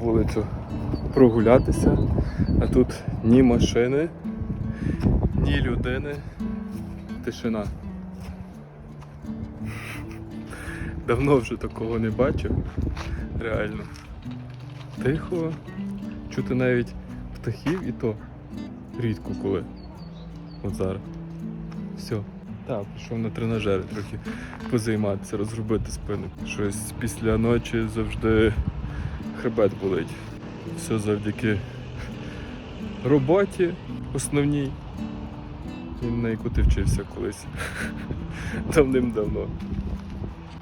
вулицю прогулятися, а тут ні машини, ні людини, тишина. Давно вже такого не бачив. Реально. Тихо. Чути навіть птахів і то рідко коли. От зараз. Все. Так, пішов на тренажери трохи позайматися, розробити спину. Щось після ночі завжди хребет болить. Все завдяки роботі основній, на яку ти вчився колись. Давним-давно.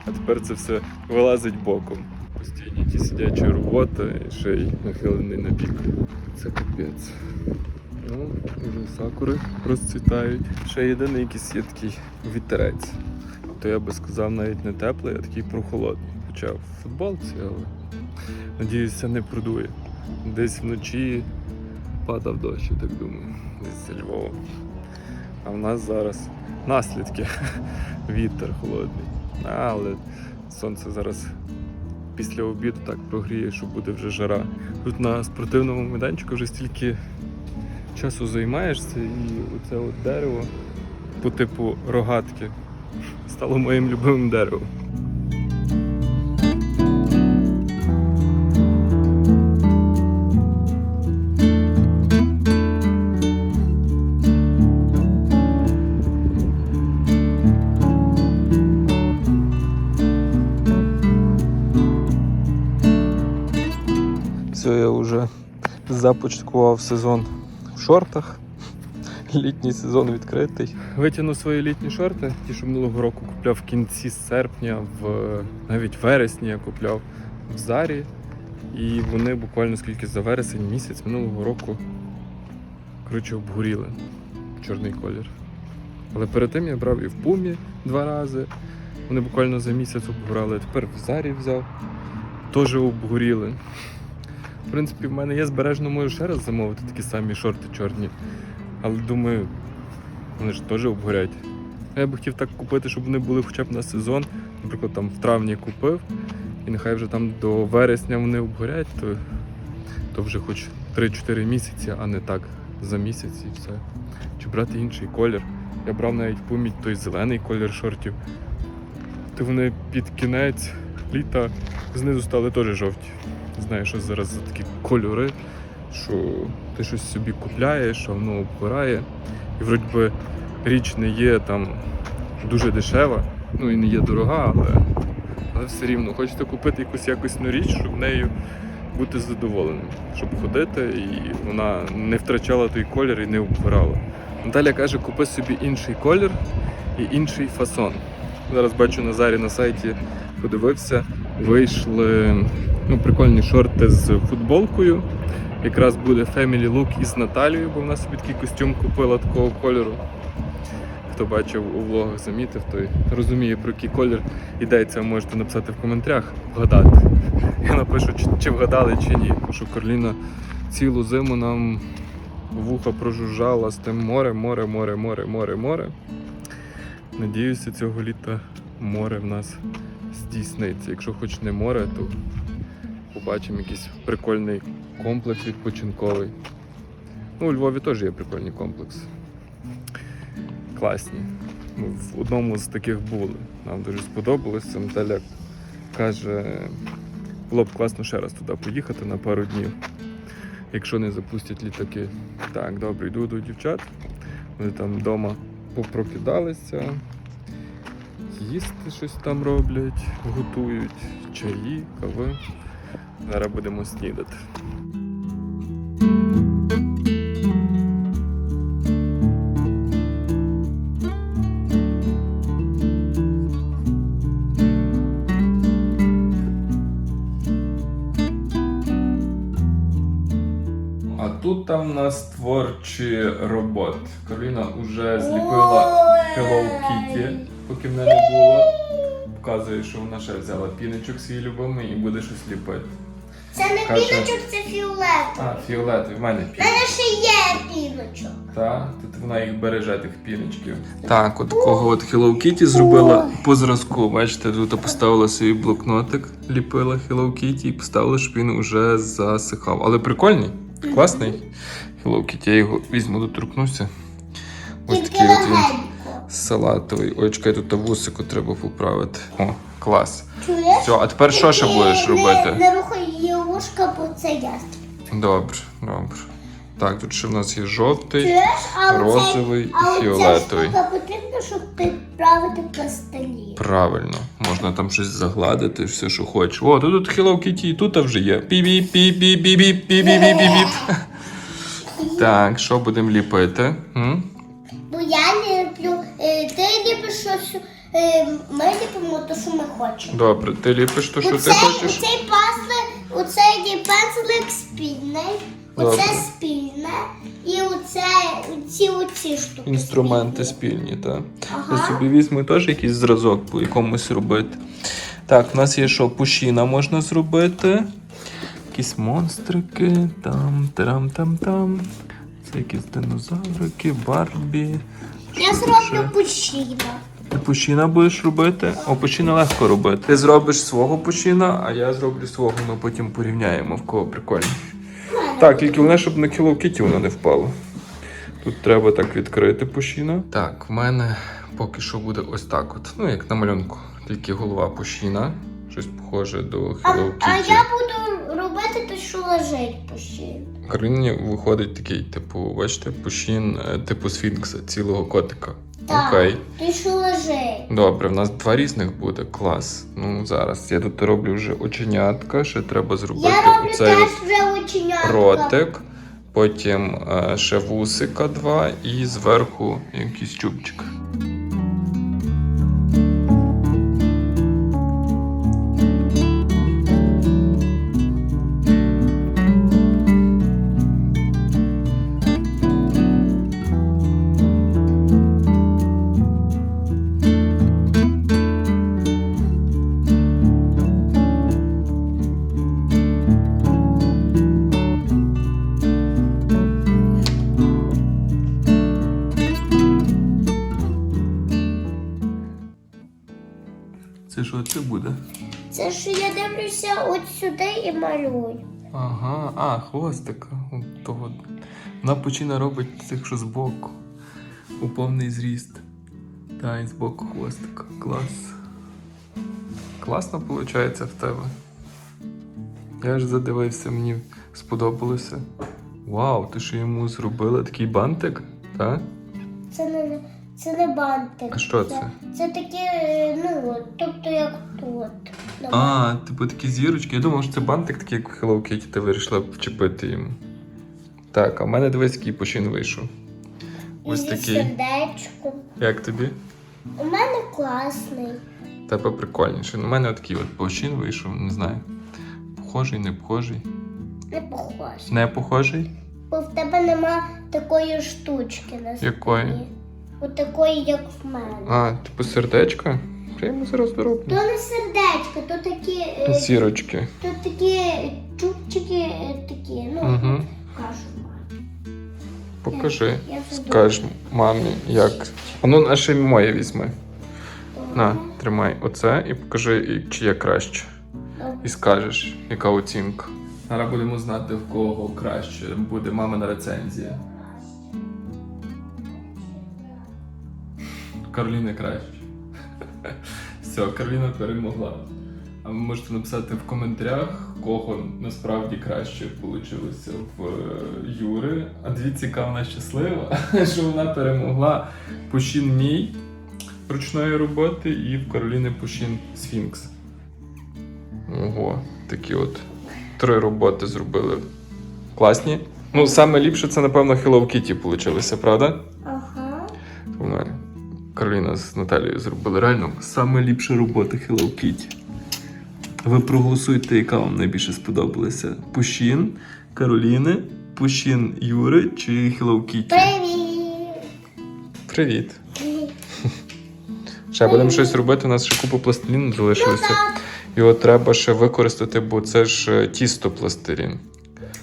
А тепер це все вилазить боком. Постійні ті сидячі роботи і ще й нахилений на бік. Це капець. Ну, вже сакури розцвітають. Ще єдиний якийсь є такий вітерець. То я би сказав навіть не теплий, а такий прохолодний. Хоча в футболці, але надіюся, не продує. Десь вночі падав дощ, я так думаю, десь зі Львова. А в нас зараз наслідки. Вітер холодний. Але сонце зараз після обіду так прогріє, що буде вже жара. Тут на спортивному майданчику вже стільки часу займаєшся, і оце от дерево по типу рогатки стало моїм любимим деревом. Все, я вже започаткував сезон в шортах. Літній сезон відкритий. Витягнув свої літні шорти, ті, що минулого року купляв в кінці серпня, в навіть вересні я купляв в Зарі. І вони буквально скільки за вересень місяць минулого року коротше обгоріли чорний колір. Але перед тим я брав і в пумі два рази. Вони буквально за місяць обгорали. Тепер в Зарі взяв, теж обгоріли. В принципі, в мене є збережно, можу ще раз замовити такі самі шорти чорні. Але думаю, вони ж теж обгорять. Я би хотів так купити, щоб вони були хоча б на сезон. Наприклад, там в травні купив, і нехай вже там до вересня вони обгорять, то, то вже хоч 3-4 місяці, а не так за місяць і все. Чи брати інший колір. Я брав навіть в пам'ять той зелений колір шортів. То вони під кінець літа знизу стали теж жовті. Знаю, що зараз за такі кольори, що ти щось собі купляєш, а воно обгорає. І вроді би річ не є там дуже дешева, ну і не є дорога, але, але все рівно хочете купити якусь якісну річ, щоб нею бути задоволеним, щоб ходити і вона не втрачала той колір і не обгорала. Наталя каже, купи собі інший колір і інший фасон. Зараз бачу на зарі на сайті, подивився, вийшли ну, прикольні шорти з футболкою. Якраз буде Family Look із Наталією, бо вона собі такий костюм купила такого кольору. Хто бачив у влогах, замітив, той розуміє, про який колір йдеться, можете написати в коментарях, вгадати. Я напишу, чи, чи вгадали, чи ні. Тому що Карліна цілу зиму нам вуха прожужжала з тим море, море, море, море, море, море. Надіюся, цього літа море в нас здійсниться. Якщо хоч не море, то побачимо якийсь прикольний комплекс відпочинковий. Ну, у Львові теж є прикольний комплекс. Класні. Ми в одному з таких були. Нам дуже сподобалося. Наталя каже, було б класно ще раз туди поїхати на пару днів. Якщо не запустять літаки. Так, добре, йду до дівчат. Вони там вдома попрокидалися, їсти щось там роблять, готують чаї, кави. Зараз будемо снідати. А тут там у нас творчі роботи. Кароліна вже зліпила Hello Kitty, поки мене не було. Показує, що вона ще взяла піночок свій любимий і буде щось ліпити. Це не Каже- піночок, це фіолет. А, фіолетовий, в мене У піночок. мене ще є піночок. Так, тут вона їх береже, тих піночків. Так, от такого от Hello Kitty зробила по зразку. Бачите, тут поставила свій блокнотик, ліпила Hello Kitty і поставила, щоб він уже засихав. Але прикольний, класний Hello Kitty. Я його візьму, доторкнуся. Ось Тільки такий от він легенько салатовий. Ой, чекай, тут вусику треба поправити. О, клас. Чуєш? Все, а тепер що ще будеш робити? Не, не рухай її бо це ястреб. Добре, добре. Так, тут ще в нас є жовтий, розовий і фіолетовий. А потрібно, щоб ти правити пластилі. Правильно, можна там щось загладити, все, що хочеш. О, тут тут Hello Kitty, тут вже є. Пі-бі-пі-бі-бі-бі-бі-бі-бі-бі. Так, що будемо ліпити? М? Що ми хочемо. Добре, ти ліпиш то, що ти хочеш. оцей пазли, оцей пензлик спільний, оце Добре. спільне, і оце, оці оці штуки. Інструменти спільні. так. Я собі візьму теж якийсь зразок по якомусь робити. Так, в нас є що, пушіна можна зробити. Якісь монстрики, там, тарам там там. Це якісь динозаврики, Барбі. Я зроблю ще? Ти пучина будеш робити? О, пучина легко робити. Ти зробиш свого пучина, а я зроблю свого. Ми потім порівняємо, в кого прикольніше. Так, тільки головне, щоб на Hello Kitty воно не впало. Тут треба так відкрити пушіна. Так, в мене поки що буде ось так от. Ну, як на малюнку. Тільки голова пушіна. Щось похоже до А, Hello а Kitty. я буду робити те, що лежить пущіна. Кароліні виходить такий, типу, бачите, пушін, е, типу сфінкса, цілого котика. Так, Окей. Ти що лежить. Добре, в нас два різних буде. Клас. Ну зараз я тут роблю вже оченятка, ще треба зробити Я роблю оцей теж вже оченятка. ротик, потім е, ще вусика два і зверху якийсь чубчик. І малюю. Ага, а, хвостика. Того. Вона почина робить цих, що збоку. У повний зріст. Та, і збоку хвостика. Клас. Класно виходить в тебе. Я ж задивився, мені сподобалося. Вау, ти що йому зробила такий бантик? Так? Це не, це не бантик. А що це? Це таке, е, ну, тобто як тут. Ну, А, типу такі зірочки. Я думав, що це бантик, такий, як Hello Kitty, ти вирішила вчепити йому. Так, а в мене дивись, який почин вийшов. Ось зі такий. сердечком. Як тобі? У мене класний. Тебе прикольніше. У мене такий от почин вийшов, не знаю. Похожий, не похожий. Не похож. Не похожий? Бо в тебе нема такої штучки на спині. Якої? От такої, як в мене. А, типу сердечко? Я йому зараз То не сердечко, то такі, е, Сірочки. то такі чубчики е, такі, ну, Угу. кажу мамі. Покажи. Я вже Скажеш мамі, як. А ну, а ще моє візьми. думала. На, тримай оце і покажи, і- чи є краще. І скажеш, яка оцінка. Зараз будемо знати, в кого краще буде мамина рецензія. Кароліна краще. Все, Кароліна перемогла. А ви можете написати в коментарях, кого насправді краще вийшло в е, Юри. А дивіться, яка вона щаслива, що вона перемогла Пушін мій ручної роботи і в Кароліни Пушін Сфінкс. Ого, такі от три роботи зробили. Класні. Ну, саме ліпше це, напевно, Hello Kitty получилося, правда? Кароліна з Наталією зробили реально саме ліпша робота Hello Kitty. Ви проголосуйте, яка вам найбільше сподобалася. Пушін Кароліни, Пушін Юри чи Hello Kitty? Привіт! Привіт. Ще будемо щось робити, у нас ще купа пластиліну залишилося. Його треба ще використати, бо це ж е, тісто пластилін.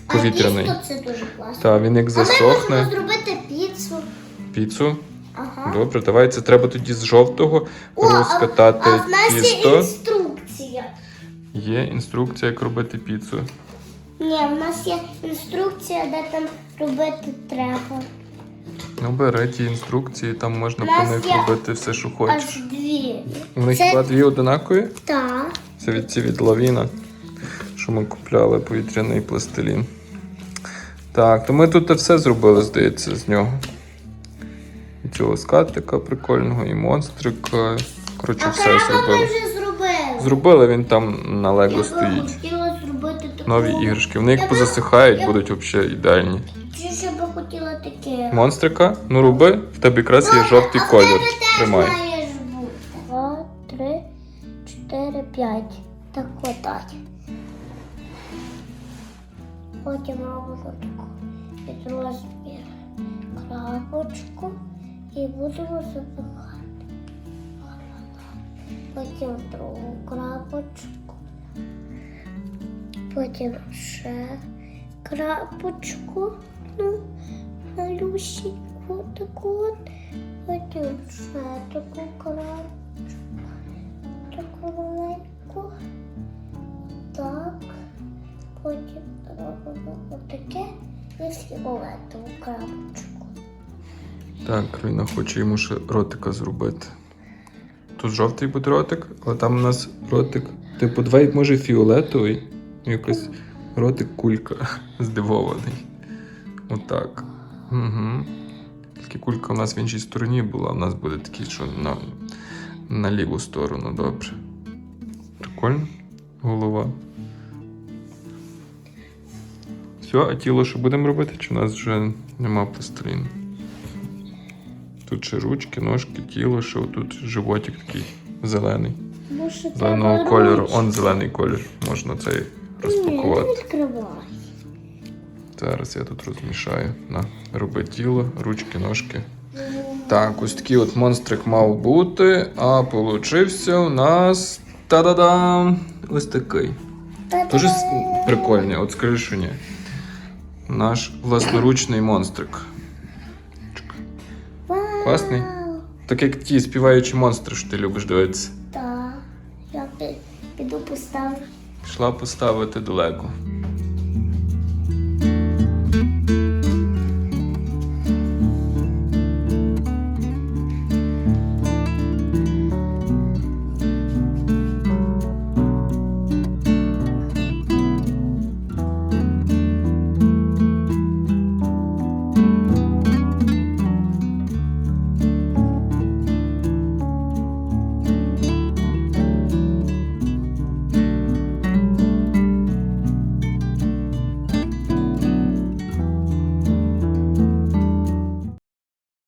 А Повітряний. тісто це дуже класно. Та він як А ми можемо зробити Піцу. Ага. Добре, давай це треба тоді з жовтого О, розкатати а в нас є інструкція. Є інструкція, як робити піцу. Ні, в нас є інструкція, де там робити треба. Ну, бери ті інструкції, там можна по них є робити все, що хочеш. Аж дві. У них Це- хіба дві одинакові? Так. Це від ці від лавіна, що ми купляли повітряний пластилін. Так, то ми тут все зробили, здається, з нього. Цього скатика прикольного, і монстрика. Коротше, все зробили. зробили. Він там на Лего стоїть. Нові іграшки. Вони як позасихають, будуть взагалі ідеальні. Чи би хотіла таке? Монстрика, ну роби, в тебе якраз є жовтий а в колір. Тримай. Два, три, чотири, п'ять. Так хватать. Потім робимо таку крапочку і будемо запихати. Потім другу крапочку. Потім ще крапочку. Ну, малюсеньку таку от. Потім ще таку крапочку. Таку маленьку. Так. Потім робимо отаке і фіолетову крапочку. Так, Ліна хоче йому ще ротика зробити. Тут жовтий буде ротик, але там у нас ротик, типу, давай, може, фіолетовий. Якось ротик кулька здивований. Отак. Угу. Тільки кулька у нас в іншій стороні була, у нас буде такий, що на, на ліву сторону, добре. Прикольно. Голова. Все, а тіло що будемо робити? Чи у нас вже нема пластиліну? Тут ще ручки, ножки, тіло, що тут животик такий зелений. Зеленого кольору. Он зелений колір. Можна цей розпакувати. Зараз я тут розмішаю. На, роби тіло, ручки, ножки. Так, ось такий от монстрик мав бути, а получився у нас. Та-да-дам! Ось такий. Дуже прикольний, от скажи, що ні. Наш власноручний монстрик. Класний? Так як ті співаючі монстри, що ти любиш дивитися. Так. Я піду поставлю. Пішла поставити до Лего.